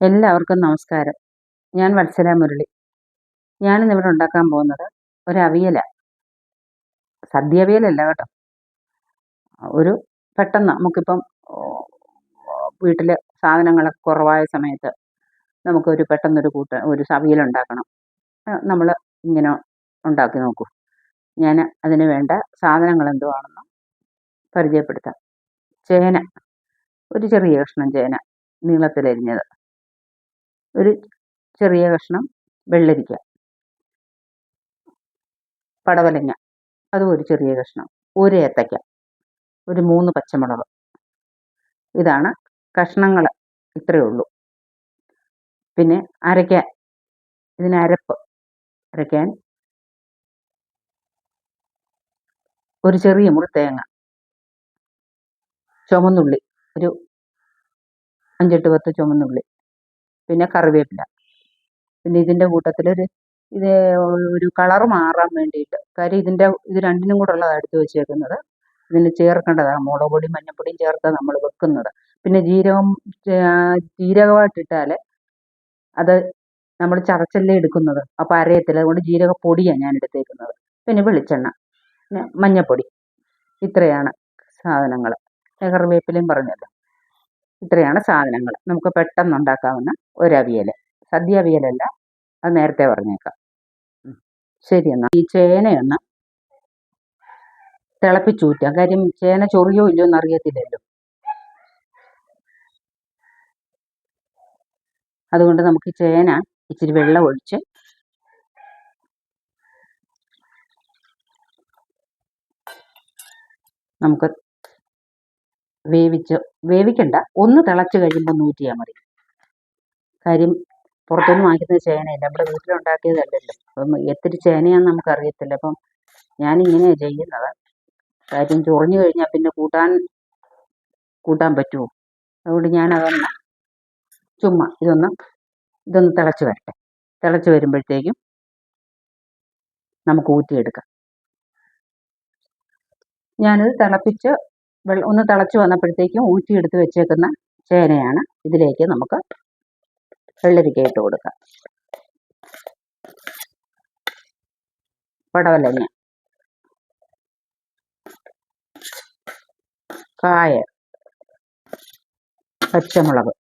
എല്ലാവർക്കും നമസ്കാരം. ഞാൻ വത്സല മുരളി. ഞാനിന്നിവിടെ ഉണ്ടാക്കാൻ പോകുന്നത് ഒരു അവിയല. സദ്യ അവിയലല്ല കേട്ടോ. ഒരു പെട്ടെന്ന് നമുക്കിപ്പം വീട്ടിൽ സാധനങ്ങളൊക്കെ കുറവായ സമയത്ത് നമുക്കൊരു പെട്ടെന്നൊരു കൂട്ട ഒരു അവിയൽ ഉണ്ടാക്കണം. നമ്മൾ ഇങ്ങനെ ഉണ്ടാക്കി നോക്കൂ. ഞാൻ അതിന് വേണ്ട സാധനങ്ങൾ എന്തുവാണെന്ന് പരിചയപ്പെടുത്താം. ചേന. ഒരു ചെറിയ കഷ്ണം ചേന നീളത്തിലരിഞ്ഞത്. ഒരു ചെറിയ കഷ്ണം വെള്ളരിക്ക. പടവലങ്ങ. അതും ഒരു ചെറിയ കഷ്ണം. ഒരു ഏത്തയ്ക്ക. ഒരു മൂന്ന് പച്ചമുളക്. ഇതാണ് കഷ്ണങ്ങൾ ഇത്രയേ ഉള്ളൂ. പിന്നെ അരയ്ക്കാൻ ഇതിന് അരപ്പ്. അരയ്ക്കാൻ ഒരു ചെറിയ മുറി തേങ്ങ. ചുമന്നുള്ളി. ഒരു അഞ്ചെട്ട് പത്ത് ചുമന്നുള്ളി. പിന്നെ കറിവേപ്പില. പിന്നെ ഇതിന്റെ കൂട്ടത്തിലൊരു ഇത് ഒരു കളർ മാറാൻ വേണ്ടിയിട്ട്. കാര്യം ഇതിന്റെ ഇത് രണ്ടിനും കൂടെ ഉള്ളതാണ് എടുത്ത് വെച്ചേക്കുന്നത്. ഇതിന് ചേർക്കേണ്ടതാണ്. മുളക് പൊടി മഞ്ഞൾപ്പൊടിയും നമ്മൾ വെക്കുന്നത്. പിന്നെ ജീരകം ജീരകമായിട്ടിട്ടാൽ അത് നമ്മൾ ചതച്ചല്ലേ എടുക്കുന്നത്. അപ്പോൾ അരയത്തില്ല അതുകൊണ്ട് ജീരകപ്പൊടിയാണ് ഞാൻ എടുത്തേക്കുന്നത്. പിന്നെ വെളിച്ചെണ്ണ. പിന്നെ മഞ്ഞൾപ്പൊടി ഇത്രയാണ് സാധനങ്ങൾ കറിവേപ്പിലയും പറഞ്ഞല്ലോ. ഇത്രയാണ് സാധനങ്ങൾ. നമുക്ക് പെട്ടെന്ന് ഉണ്ടാക്കാവുന്ന ഒരു അവിയൽ സദ്യ അവിയലല്ല. അത് നേരത്തെ പറഞ്ഞേക്കാം. ശരി എന്നാൽ ഈ ചേനയൊന്ന് തിളപ്പിച്ചൂറ്റാം. കാര്യം ചേന ചൊറിയോ ഇല്ലയോ എന്ന് അറിയത്തില്ലല്ലോ അതുകൊണ്ട് നമുക്ക് ചേന ഇച്ചിരി വെള്ളം ഒഴിച്ച് നമുക്ക് വേവിച്ച് വേവിക്കണ്ട. ഒന്ന് തിളച്ച് കഴിയുമ്പോൾ നൂറ്റിയാൽ മതി. കാര്യം പുറത്തുനിന്ന് വാങ്ങിക്കുന്ന ചേനയല്ല. നമ്മുടെ വീട്ടിലുണ്ടാക്കിയതല്ലല്ലോ അപ്പം എത്തിരി ചേനയാണെന്ന് നമുക്കറിയത്തില്ല. അപ്പം ഞാനിങ്ങനെയാണ് ചെയ്യുന്നത്. കാര്യം ചൊറിഞ്ഞു കഴിഞ്ഞാൽ പിന്നെ കൂട്ടാൻ കൂട്ടാൻ പറ്റുമോ അതുകൊണ്ട് ഞാനതൊന്ന് ചുമ്മാ ഇതൊന്ന് ഇതൊന്ന് തിളച്ച് വരട്ടെ. തിളച്ച് വരുമ്പോഴത്തേക്കും നമുക്ക് ഊറ്റിയെടുക്കാം. ഞാനത് തിളപ്പിച്ച് വെള്ളം ഒന്ന് തിളച്ച് വന്നപ്പോഴത്തേക്കും ഊറ്റിയെടുത്ത് വെച്ചേക്കുന്ന ചേനയാണ്. ഇതിലേക്ക് നമുക്ക് വെള്ളരിക്ക ഇട്ട് കൊടുക്കാം. പടവലങ്ങ കായ. പച്ചമുളക്.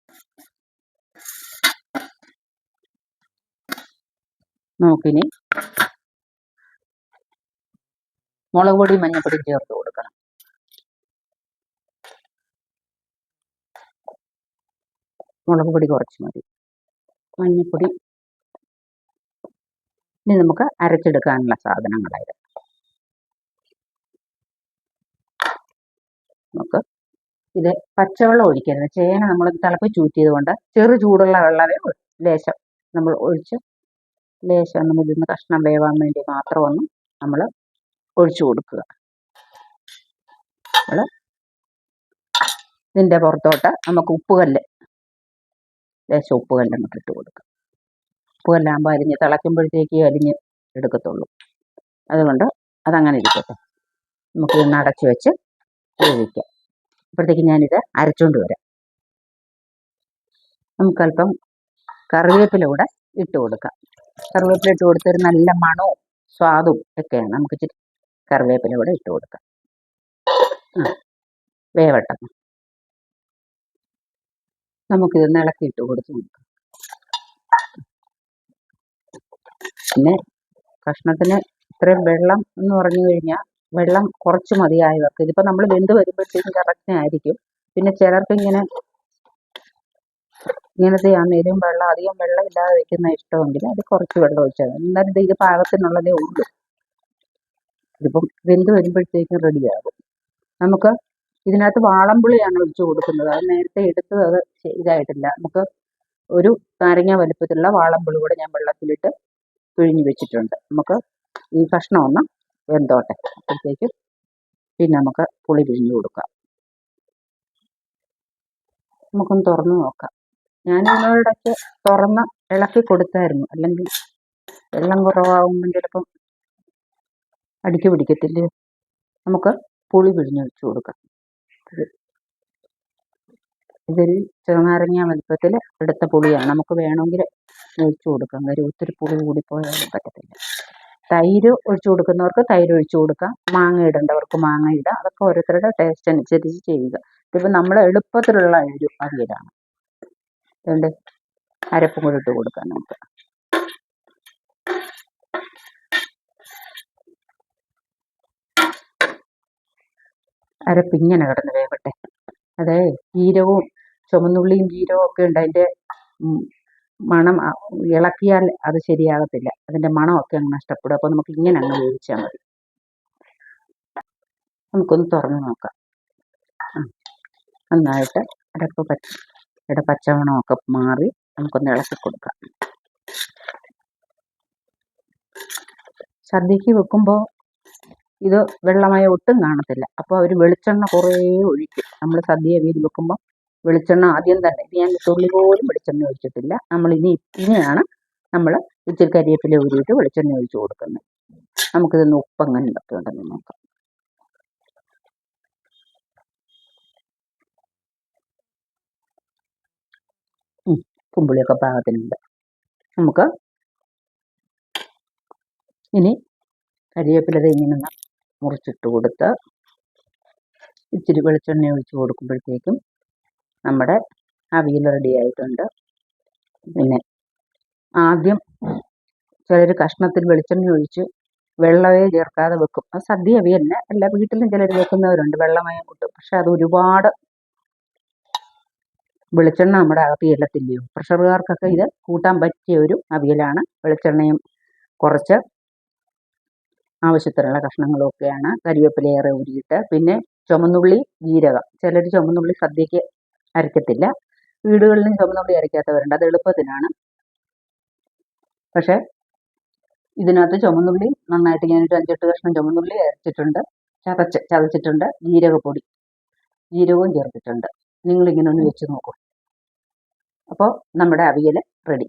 നമുക്കിനി മുളക് പൊടി മഞ്ഞൾപ്പൊടി ചേർത്ത് കൊടുക്കണം. മുളക് പൊടി കുറച്ച് മതി. മഞ്ഞൾപ്പൊടി ഇനി നമുക്ക് അരച്ചെടുക്കാനുള്ള സാധനങ്ങളായത്. നമുക്ക് ഇത് പച്ചവെള്ളം ഒഴിക്കരുത്. ചേന നമ്മൾ തിളപ്പിച്ച് ഊറ്റിയത് കൊണ്ട് ചെറു ചൂടുള്ള വെള്ളമേ ലേശം നമ്മൾ ഒഴിച്ച് ലേശം നമ്മൾ ഇതിന്ന് കഷ്ണം വേവാൻ വേണ്ടി മാത്രം നമ്മൾ ഒഴിച്ചു കൊടുക്കുക. നമ്മൾ ഇതിന്റെ പുറത്തോട്ട് നമുക്ക് ഉപ്പുകല്ല് ലേശം ഉപ്പുകല്ല് അങ്ങോട്ട് ഇട്ട് കൊടുക്കുക ഉപ്പുകല്ലാകുമ്പോൾ അരിഞ്ഞ് തിളയ്ക്കുമ്പോഴത്തേക്ക് അരിഞ്ഞ് എടുക്കത്തുള്ളൂ. അതുകൊണ്ട് അതങ്ങനെ ഇരിക്കട്ടെ. നമുക്ക് ഇന്ന് അടച്ചു വെച്ച് വേവിക്കാം. അപ്പോഴത്തേക്ക് ഞാനിത് അരച്ചുകൊണ്ട് വരാം. നമുക്കല്പം കറിവേപ്പില കൂടെ ഇട്ട് കൊടുക്കാം. കറിവേപ്പില ഇട്ട് കൊടുത്തൊരു നല്ല മണവും സ്വാദും ഒക്കെയാണ്. നമുക്ക് ഇച്ചിരി കറിവേപ്പില ഇട്ട് കൊടുക്കാം. വേവട്ടെ. നമുക്കിത് ഇളക്കിയിട്ട് കൊടുത്ത് നോക്കാം പിന്നെ കഷ്ണത്തിന് ഇത്രയും വെള്ളം എന്ന് പറഞ്ഞു കഴിഞ്ഞാൽ വെള്ളം കുറച്ച് മതിയായവർക്ക് ഇതിപ്പോൾ നമ്മൾ വെന്ത് വരുമ്പോഴത്തേക്കും കറക്റ്റ് ആയിരിക്കും. പിന്നെ ചിലർക്ക് ഇങ്ങനെ ഇങ്ങനത്തെ ആണെങ്കിലും വെള്ളം അധികം വെള്ളം ഇല്ലാതെ വെക്കുന്ന ഇഷ്ടമെങ്കിൽ അത് കുറച്ച് വെള്ളം ഒഴിച്ചാൽ എന്നാലും ഇത് പാകത്തിനുള്ളതേ ഉള്ളൂ. ഇതിപ്പം വെന്ത് വരുമ്പോഴത്തേക്കും റെഡിയാകും നമുക്ക് ഇതിനകത്ത് വാളംപുളിയാണ് ഒഴിച്ച് കൊടുക്കുന്നത്. അത് നേരത്തെ എടുത്തത് അത് ഇതായിട്ടില്ല. നമുക്ക് ഒരു നാരങ്ങ വലുപ്പത്തിലുള്ള വാളംപുളി കൂടെ ഞാൻ വെള്ളത്തിലിട്ട് പിഴിഞ്ഞു വെച്ചിട്ടുണ്ട്. നമുക്ക് ഈ കഷ്ണം ഒന്ന് വെന്തോട്ടെ. അപ്പോഴത്തേക്കും പിന്നെ നമുക്ക് പുളി പിഴിഞ്ഞ് കൊടുക്കാം. നമുക്കൊന്ന് തുറന്നു നോക്കാം. ഞാൻ ഇതിനോടൊക്കെ തുറന്ന് ഇളക്കി കൊടുത്തായിരുന്നു. അല്ലെങ്കിൽ വെള്ളം കുറവാകുമ്പോൾ ചിലപ്പം അടിക്ക് പിടിക്കത്തില്ലേ? നമുക്ക് പുളി പിഴിഞ്ഞ് വെച്ച് കൊടുക്കാം. ഇതൊരു ചെറുനാരങ്ങ വലുപ്പത്തിൽ എടുത്ത പുളിയാണ്. നമുക്ക് വേണമെങ്കിൽ ഒഴിച്ചു കൊടുക്കാം. കാര്യം ഒത്തിരി പുളി കൂടിപ്പോയാലും പറ്റത്തില്ല. തൈര് ഒഴിച്ചു കൊടുക്കുന്നവർക്ക് തൈര് ഒഴിച്ചു കൊടുക്കാം. മാങ്ങ ഇടേണ്ടവർക്ക് മാങ്ങ ഇടാം. അതൊക്കെ ഓരോരുത്തരുടെ ടേസ്റ്റ് അനുസരിച്ച് ചെയ്യുക. ഇതിപ്പോൾ നമ്മൾ എളുപ്പത്തിലുള്ള ഒരു അവിയലാണ് അതുകൊണ്ട് അരപ്പും കൂടി ഇട്ട് കൊടുക്കാം നമുക്ക്. അരപ്പ് ഇങ്ങനെ കിടന്ന് വേവട്ടെ. അതെ ജീരകവും ചുമന്നുള്ളിയും ജീരകവും ഒക്കെ ഉണ്ട്. അതിന്റെ മണം ഇളക്കിയാൽ അത് ശരിയാകത്തില്ല. അതിന്റെ മണമൊക്കെ അങ്ങ് നഷ്ടപ്പെടും. അപ്പോൾ നമുക്ക് ഇങ്ങനെ അങ്ങ് വേവിച്ചാൽ മതി. നമുക്കൊന്ന് തുറന്ന് നോക്കാം. നന്നായിട്ട് അരപ്പ് പച്ച ഇവിടെ പച്ചമണമൊക്കെ മാറി നമുക്കൊന്ന് ഇളക്കി കൊടുക്കാം. സദ്യക്ക് വെക്കുമ്പോൾ ഇത് വെള്ളമായി ഒട്ടും കാണത്തില്ല. അപ്പോൾ അവർ വെളിച്ചെണ്ണ കുറേ ഒഴിക്കും. നമ്മൾ സദ്യ വീതി വെക്കുമ്പോൾ വെളിച്ചെണ്ണ ആദ്യം തന്നെ ഞാൻ തുള്ളി പോലും വെളിച്ചെണ്ണ ഒഴിച്ചിട്ടില്ല. നമ്മൾ ഇനി ഇനിയാണ് നമ്മൾ ഇച്ചിരി കരിയേപ്പില ഊരിയിട്ട് വെളിച്ചെണ്ണ ഒഴിച്ച് കൊടുക്കുന്നത്. നമുക്കിതൊന്ന് ഉപ്പ് അങ്ങനെ ഇതൊക്കെ ഉണ്ടെന്ന് നോക്കാം കുമ്പിളിയൊക്കെ പാകത്തിനുണ്ട്. നമുക്ക് ഇനി കരിയേപ്പിലത് ഇങ്ങനെ മുറിച്ചിട്ട് കൊടുത്ത് ഇച്ചിരി വെളിച്ചെണ്ണ ഒഴിച്ച് കൊടുക്കുമ്പോഴത്തേക്കും നമ്മുടെ അവിയൽ റെഡി ആയിട്ടുണ്ട്. പിന്നെ ആദ്യം ചിലർ കഷ്ണത്തിൽ വെളിച്ചെണ്ണ ഒഴിച്ച് വെള്ളമേ ചേർക്കാതെ വെക്കും. അത് സദ്യ അവിയല്ല എല്ലാ വീട്ടിലും ചിലർ വെക്കുന്നവരുണ്ട്. വെള്ളമയം കൂട്ടും. പക്ഷെ അത് ഒരുപാട് വെളിച്ചെണ്ണ നമ്മുടെ അകത്ത് ചെല്ലത്തില്ലയോ? പ്രഷറുകാർക്കൊക്കെ ഇത് കൂട്ടാൻ പറ്റിയ ഒരു അവിയലാണ്. വെളിച്ചെണ്ണയും കുറച്ച് ആവശ്യത്തിനുള്ള കഷ്ണങ്ങളൊക്കെയാണ് കരിവേപ്പില ഏറെ ഊരിയിട്ട്. പിന്നെ ചുമന്നുള്ളി ജീരകം. ചിലർ ചുമന്നുള്ളി സദ്യക്ക് അരയ്ക്കത്തില്ല. വീടുകളിലും ചുമന്നുള്ളി അരയ്ക്കാത്തവരുണ്ട്. അത് എളുപ്പത്തിനാണ് പക്ഷേ ഇതിനകത്ത് ചുമന്നുള്ളി നന്നായിട്ട് ഞാനൊരു അഞ്ചെട്ട് കഷ്ണം ചുമന്നുള്ളി അരച്ചിട്ടുണ്ട്. ചതച്ച് ചതച്ചിട്ടുണ്ട്. ജീരകപ്പൊടി. ജീരകവും ചേർത്തിട്ടുണ്ട്. നിങ്ങളിങ്ങനെ ഒന്ന് വെച്ച് നോക്കൂ. അപ്പോൾ നമ്മുടെ അവിയൽ റെഡി.